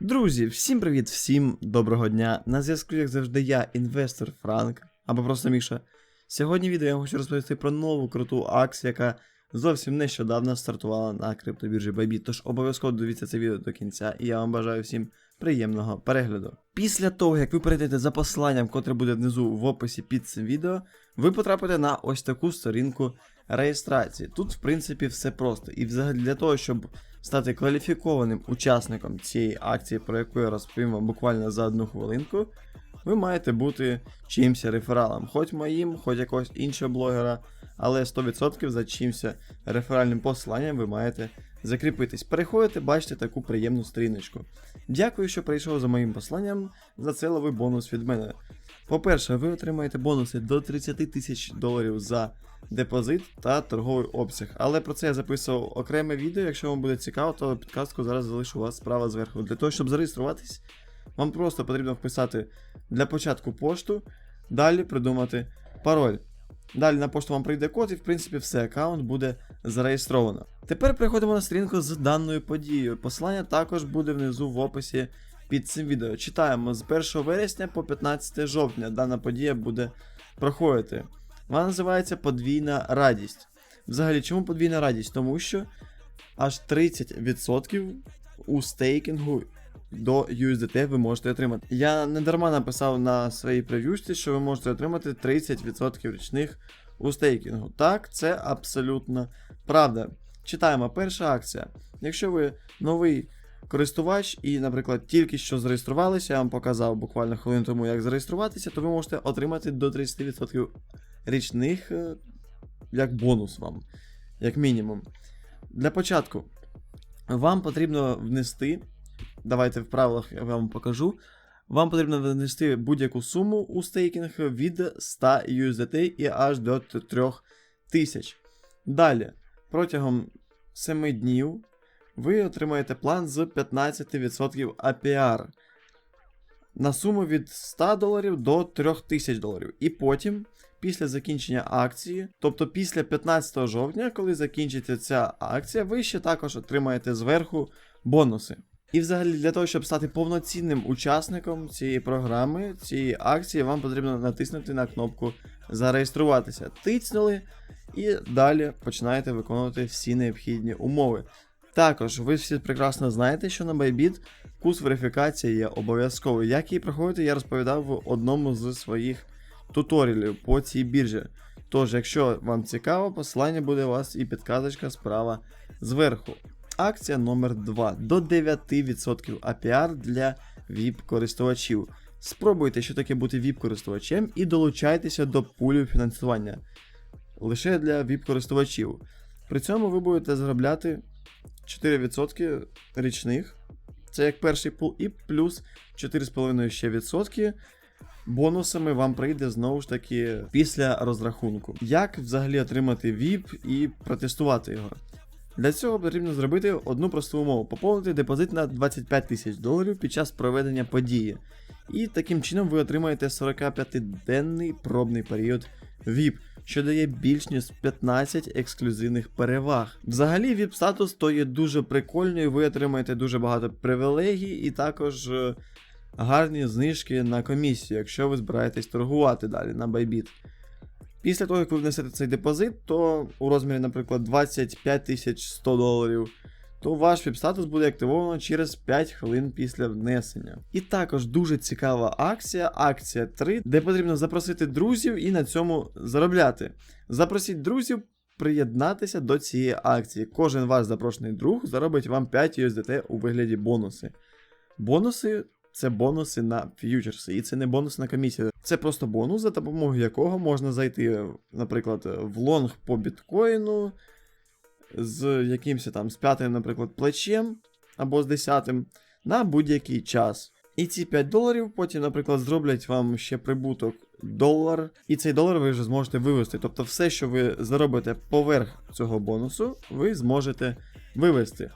Друзі, всім привіт, всім доброго дня. На зв'язку, як завжди, я, інвестор Франк, або просто Міша. Сьогодні відео я вам хочу розповісти про нову круту акцію, яка зовсім нещодавно стартувала на криптобіржі Bybit. Тож обов'язково дивіться це відео до кінця, і я вам бажаю всім приємного перегляду. Після того, як ви перейдете за посиланням, котре буде внизу в описі під цим відео, ви потрапите на ось таку сторінку реєстрації. Тут, в принципі, все просто. І взагалі для того, щоб стати кваліфікованим учасником цієї акції, про яку я розповім вам буквально за одну хвилинку, ви маєте бути чимось рефералом, хоч моїм, хоч якогось іншого блогера, але 100% за чимось реферальним посиланням ви маєте закріпитись. Переходите, бачите таку приємну сторіночку. Дякую, що прийшов за моїм посланням. За це лови бонус від мене. По-перше, ви отримаєте бонуси до 30 тисяч доларів за депозит та торговий обсяг. Але про це я записував окреме відео. Якщо вам буде цікаво, то підказку зараз залишу у вас справа зверху. Для того, щоб зареєструватись, вам просто потрібно вписати для початку пошту, далі придумати пароль. Далі на пошту вам прийде код, і в принципі все, аккаунт буде зареєстровано. Тепер переходимо на сторінку з даною подією. Посилання також буде внизу в описі під цим відео. Читаємо з 1 вересня по 15 жовтня. Дана подія буде проходити. Вона називається подвійна радість. Взагалі, чому подвійна радість? Тому що аж 30% у стейкінгу до USDT ви можете отримати. Я не дарма написав на своїй прев'юшці, що ви можете отримати 30% річних у стейкінгу. Так, це абсолютно правда. Читаємо перша акція. Якщо ви новий користувач і, наприклад, тільки що зареєструвалися, я вам показав буквально хвилину тому, як зареєструватися, то ви можете отримати до 30% річних е, як бонус вам, як мінімум. Для початку вам потрібно внести. Давайте в правилах я вам покажу. Вам потрібно внести будь-яку суму у стейкінг від 100 USDT і аж до 3000. Далі, протягом 7 днів ви отримаєте план з 15% APR на суму від 100 доларів до 3000 доларів. І потім, після закінчення акції, тобто після 15 жовтня, коли закінчиться ця акція, ви ще також отримаєте зверху бонуси. І взагалі для того, щоб стати повноцінним учасником цієї програми, цієї акції, вам потрібно натиснути на кнопку Зареєструватися. Тицнули і далі починаєте виконувати всі необхідні умови. Також ви всі прекрасно знаєте, що на Bybit курс верифікації є обов'язковий. Як її проходити, я розповідав в одному з своїх туторіалів по цій біржі. Тож, якщо вам цікаво, посилання буде у вас і підказочка справа зверху. Акція номер 2 до 9% APR для VIP-користувачів. Спробуйте, що таке бути VIP-користувачем, і долучайтеся до пулю фінансування лише для VIP-користувачів. При цьому ви будете заробляти 4% річних. Це як перший пул, і плюс 4,5 ще відсотки. Бонусами вам прийде знову ж таки після розрахунку. Як взагалі отримати VIP і протестувати його? Для цього потрібно зробити одну просту умову: поповнити депозит на 25 тисяч доларів під час проведення події. І таким чином ви отримаєте 45-денний пробний період VIP, що дає більш ніж 15 ексклюзивних переваг. Взагалі, VIP статус то є дуже прикольною, ви отримаєте дуже багато привілегій і також е, гарні знижки на комісію, якщо ви збираєтесь торгувати далі на Bybit. Після того, як ви внесете цей депозит, то у розмірі, наприклад, 25 100 доларів, то ваш віп-статус буде активовано через 5 хвилин після внесення. І також дуже цікава акція, акція 3, де потрібно запросити друзів і на цьому заробляти. Запросіть друзів приєднатися до цієї акції. Кожен ваш запрошений друг заробить вам 5 USDT у вигляді бонуси. Бонуси це бонуси на ф'ючерси, і це не бонус на комісію. Це просто бонус, за допомогою якого можна зайти, наприклад, в лонг по біткоїну з якимось там з п'ятим, наприклад, плечем або з десятим на будь-який час. І ці 5 доларів потім, наприклад, зроблять вам ще прибуток долар, і цей долар ви вже зможете вивести. Тобто все, що ви заробите поверх цього бонусу, ви зможете вивести.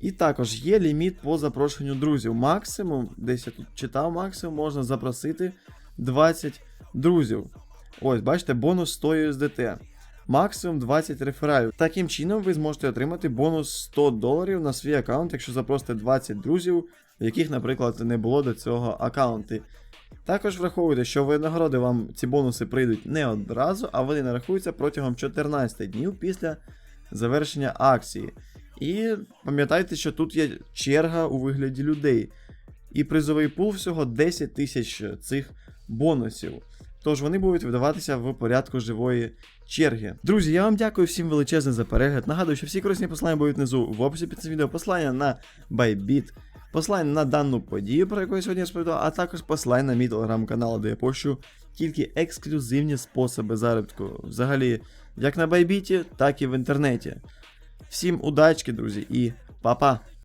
І також є ліміт по запрошенню друзів. Максимум, десь я тут читав, максимум можна запросити 20 друзів. Ось, бачите, бонус 100 USDT. Максимум 20 рефералів. Таким чином, ви зможете отримати бонус 100 доларів на свій аккаунт, якщо запросите 20 друзів яких, наприклад, не було до цього аккаунти. Також враховуйте, що винагороди вам ці бонуси прийдуть не одразу, а вони нарахуються протягом 14 днів після завершення акції. І пам'ятайте, що тут є черга у вигляді людей. І призовий пул всього 10 тисяч цих бонусів. Тож вони будуть видаватися в порядку живої черги. Друзі, я вам дякую всім величезне за перегляд. Нагадую, що всі корисні посилання будуть внизу в описі під цим відео. Посилання на Bybit, посилання на дану подію, про яку я сьогодні розповідав, а також посилання на мій телеграм-канал, де я пощу тільки ексклюзивні способи заробітку. Взагалі, як на Bybit, так і в інтернеті. Всім удачки, друзі, і па-па!